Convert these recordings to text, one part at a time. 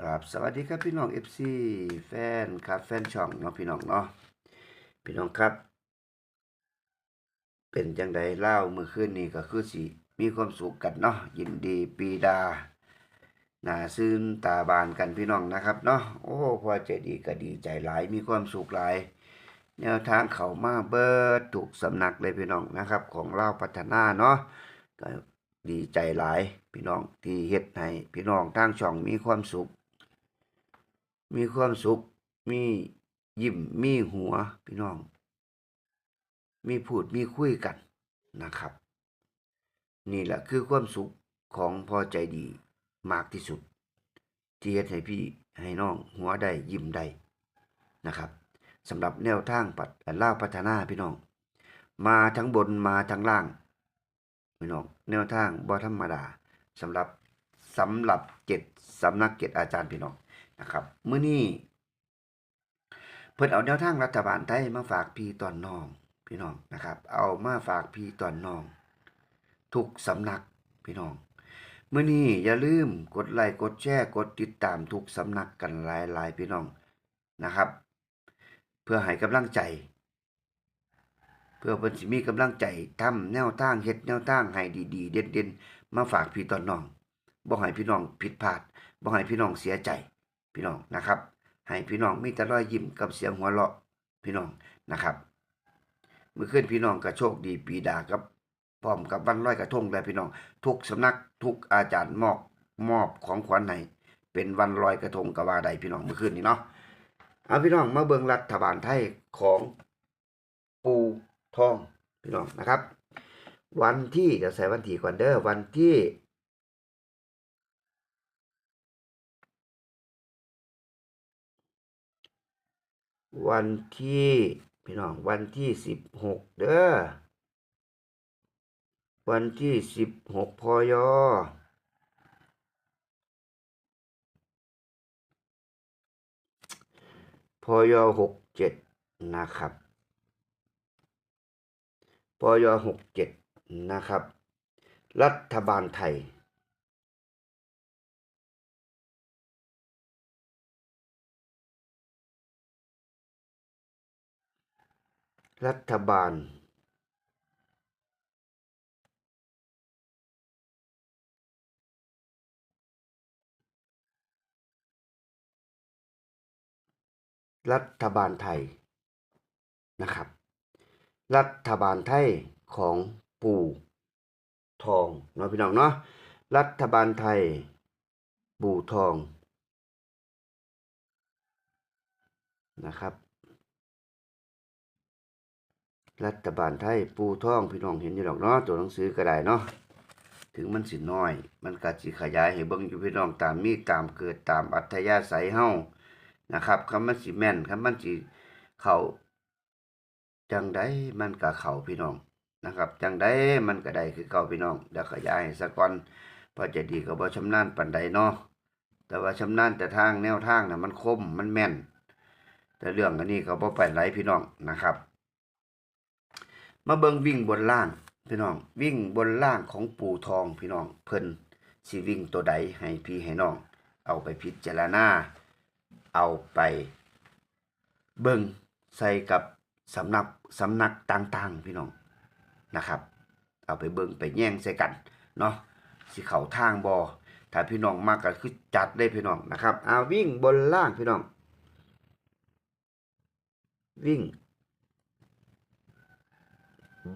ครับสวัสดีครับพี่น้อง FC แฟนครับแฟนช่องเนาะพี่น้องเนาะพี่น้องครับ เป็นจังใดเล่าเมื่อคืนนี้ก็คือสิมีความสุขกันเนาะยินดีปีดาหน้าซื่นตาบานกันพี่น้องนะครับเนาะโอ้พอใจดีก็ดีใจหลายมีความสุขหลาย แนวทางเขามาเบิดถูกสำนักเลยพี่น้องนะครับ ของเล่าพัฒนาเนาะก็ดีใจหลายพี่น้องที่เฮ็ดให้พี่น้องทางช่องมีความสุข มีความสุข มียิ้ม มีหัว พี่น้อง มีพูด มีคุยกันนะครับ นี่แหละคือความสุขของพอใจดีมากที่สุดที่เฮ็ดให้พี่ให้น้องหัวได้ยิ้มได้นะครับสำหรับแนวทางปัดล่าพัฒนาพี่น้อง มาทั้งบนมาทั้งล่างพี่น้องแนวทางบ่ธรรมดาสำหรับสำหรับเจ็ดสำนักเจ็ดอาจารย์พี่น้อง นะครับเมื้อนี้เพิ่นเอาแนวทางรัฐบาลไทยมาฝากพี่ตอนน้องพี่น้องนะครับ เอามาฝากพี่ตอนน้อง ทุกสำนักพี่น้องเมื้อนี้อย่าลืมกดไลค์กดแชร์กดติดตามทุกสำนักกันหลายๆพี่น้องนะครับ เพื่อให้กำลังใจ เพื่อเพิ่นสิมีกำลังใจทำแนวทางเฮ็ดแนวทางให้ดีๆ เด่นๆมาฝากพี่ตอนน้องบ่ให้พี่น้องผิดพลาดบ่ให้พี่น้องเสียใจ พี่น้องนะครับ ให้พี่น้องมีแต่รอยยิ้มกับเสียงหัวเราะพี่น้องนะครับเมื่อคืนพี่น้องก็โชคดีปีดากับพร้อมกับวันลอยกระทงแล้วพี่น้อง ทุกสำนักทุกอาจารย์มอบมอบของขวัญให้เป็นวันลอยกระทงกว่าได้พี่น้องเมื่อคืนนี้เนาะเอาพี่น้องมาเบิ่งรัฐบาลไทยของปูทองพี่น้องนะครับ วันที่เดี๋ยวใส่วันที่ก่อนเด้อวันที่ วันที่พี่น้องวันที่สิบหกเด้อวันที่สิบหกพยพยหกเจ็ดนะครับพยหกเจ็ดนะครับ รัฐบาลไทย รัฐบาลรัฐบาลไทยนะครับ รัฐบาลไทยของปู่ทองเนาะพี่น้องเนาะรัฐบาลไทย ปู่ทองนะครับ รัฐบาลไทยปูท่องพี่น้องเห็นอยู่ดอกเนาะตัวหนังสือก็ได้เนาะถึงมันสิน้อย มันก็สิขยายให้เบิ่งอยู่พี่น้องตามมีตามเกิดตามอัธยาศัยเฮานะครับคำมันสิแม่นคำมันสิเข้าจังไดมันก็เข้าพี่น้องนะครับ จังไดมันก็ได้คือเก่าพี่น้องเดี๋ยวขยายสักก่อนพอจะดีก็บ่ชำนาญปานใดเนาะแต่ว่าชำนาญแต่ทางแนวทางน่ะมันคมมันแม่น แต่เรื่องอันนี้ก็บ่ปไหนพี่น้องนะครับ มาเบิงวิ่งบนล่างพี่น้อง วิ่งบนล่างของปู่ทองพี่น้อง เพิ่นสิวิ่งตัวใดให้พี่ให้น้อง เอาไปพิจารณาเอาไป เบิงใส่กับสำนักสำนักต่างๆ พี่น้องนะครับ เอาไปเบิงไปแย่งใส่กันเนาะสิเขาทางบ่ถ้าพี่น้องมากก็คือจัดได้พี่น้องนะครับเอาวิ่งบนล่างพี่น้อง วิ่ง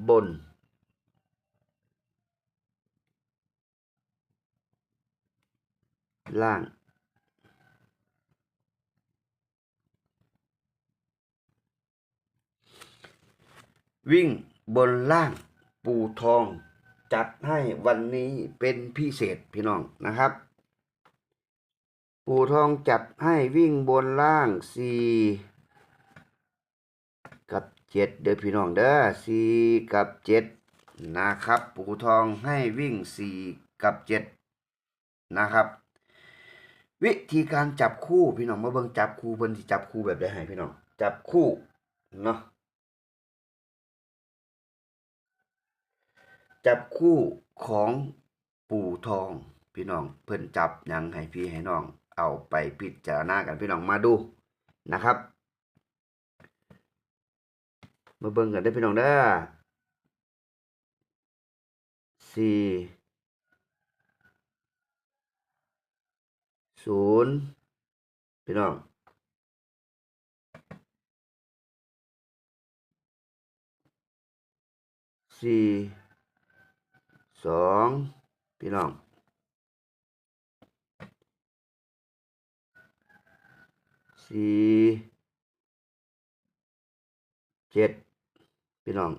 บน ล่าง วิ่งบนล่างปูทอง จัดให้วันนี้เป็นพิเศษพี่น้องนะครับ ปูทองจัดให้วิ่งบนล่างสี่ เจ็ดเด้อพี่น้องเด้อสี่กับเจ็ดนะครับปูทองให้วิ่งสี่กับเจ็ดนะครับ วิธีการจับคู่พี่น้องมาเบิ่งจับคู่เพิ่นสิจับคู่แบบใดให้พี่น้องจับคู่เนาะจับคู่ของปู่ทองพี่น้องเพิ่นจับยังให้พี่ให้น้องเอาไปพิจารณากันพี่น้องมาดูนะครับ มาเบิ่งกันได้พี่น้องเด้อสี่ศูนย์พี่น้องสี่สองพี่น้องสี่เจ็ด พี่น้อง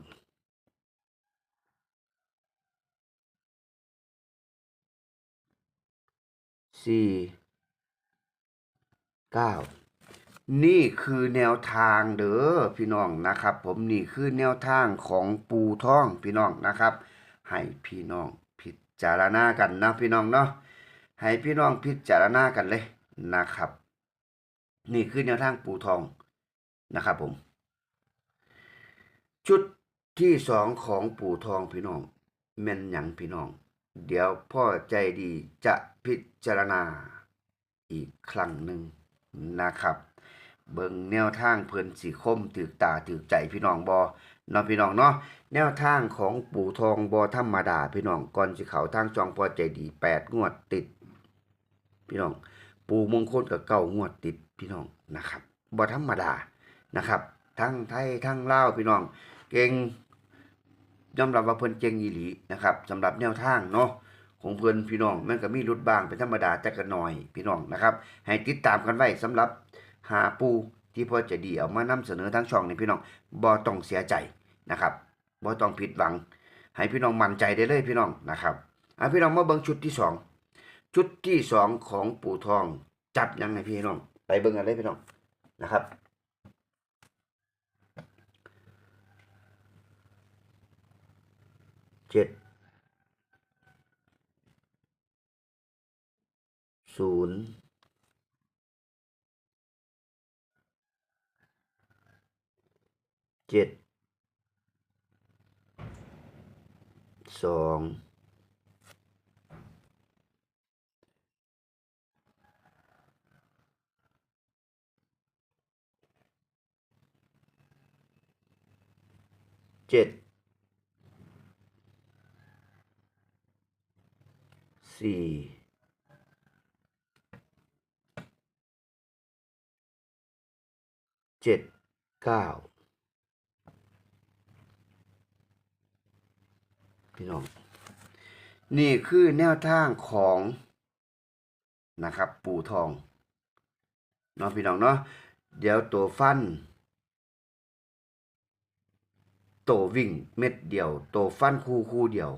สี่เก้านี่คือแนวทางเด้อพี่น้องนะครับ ผมนี่คือแนวทางของปูท่องพี่น้องนะครับ ให้พี่น้องพิจารณากันนะพี่น้องเนาะให้พี่น้องพิจารณากันเลยนะครับ นี่คือแนวทางปูทองนะครับผม ชุดที่สองของปู่ทองพี่น้องแม่นหยังพี่น้อง เดี๋ยวพ่อใจดีจะพิจารณาอีกครั้งหนึ่งนะครับ เบิ่งแนวทางเพิ่อนสีคมถือตาถือใจพี่น้องบอเนาะพี่น้องเนาะแนวทางของปู่ทองบอธรรมดาพี่น้องก่อนสิเขาทางจองพ่อใจดีแปดงวดติด พี่น้อง ปู่มงคลกับเก้างวดติดพี่น้องนะครับบอธรรมดานะครับ ทั้งไทยทั้งลาวพี่น้อง เก่งยอมรับว่าเพิ่นเก่งอีหลีนะครับสำหรับแนวทางเนาะของเพิ่อนพี่น้องมันก็มีรุดบางเป็นธรรมดาแต่ก็น้อยพี่น้องนะครับ ให้ติดตามกันไว้สำหรับหาปูที่พอจะดีเอามานำเสนอทั้งช่องนี่พี่น้องบ่ต้องเสียใจนะครับบ่ต้องผิดหวัง ให้พี่น้องมั่นใจได้เลยพี่น้องนะครับอะพี่น้องมาเบิ่งชุดที่สองชุดที่สองของปู่ทองจับยังไงพี่น้อง ไปเบิ่งกันเลยพี่น้องนะครับ เจ็ดศูนย์เจ็ดสองเจ็ด สี่เจ็ดเก้าพี่น้อง นี่คือแนวทางของนะครับปู่ทองเนาะพี่น้องเนาะเดี๋ยวตัวฟันโตววิ่งเม็ดเดียวโตวฟันคู่คู่เดียว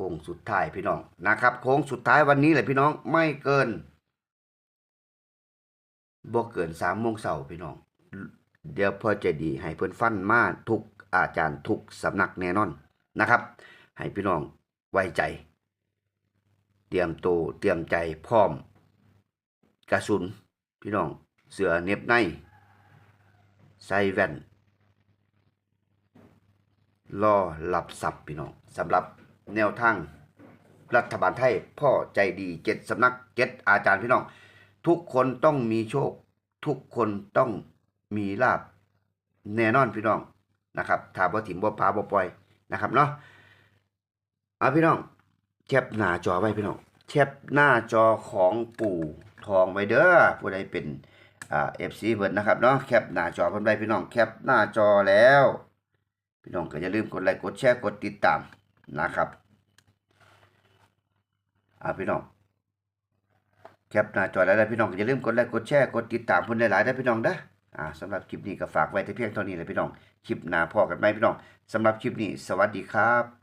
ค้งสุดท้ายพี่น้องนะครับโค้งสุดท้ายวันนี้แหละพี่น้องไม่เกินบ่เกินสามโมงเช้าพี่น้อง เดี๋ยวพอจะดีให้เพิ่อนฟันมาทุกอาจารย์ทุกสำนักแน่นอนนะครับ ให้พี่น้องไว้ใจ เตรียมตัวเตรียมใจพร้อม กระสุน พี่น้องเสือเน็บในใส่แว่นรอหลับสับพี่น้องสำหรับ แนวทางรัฐบาลไทย พ่อใจดีเจ็ดสำนักเจ็ดอาจารย์พี่น้อง ทุกคนต้องมีโชค ทุกคนต้องมีลาบแน่นอนพี่น้องนะครับถาบ่ถิ่มบ่พาบ่ปล่อยนะครับเนาะเอาพี่น้องแคปหน้าจอไว้พี่น้องแคปหน้าจอของปู่ทองไว้เด้อผู้ใดเป็นอ่า FC เพิ่นนะครับเนาะแคปหน้าจอเพิ่นไว้พี่น้องแคปหน้าจอแล้ว พี่น้องก็อย่าลืมกดไลค์กดแชร์กดติดตาม นะครับอ่าพี่น้องแคปหน้าจอแล้วนะพี่น้องอย่าลืมกดไลค์กดแชร์กดติดตามเพิ่นหลายๆนะพี่น้องเด้ออ่าสำหรับคลิปนี้ก็ฝากไว้แต่เพียงเท่านี้เลยพี่น้องคลิปหน้าพอกันไหมพี่น้องสำหรับคลิปนี้ สวัสดีครับ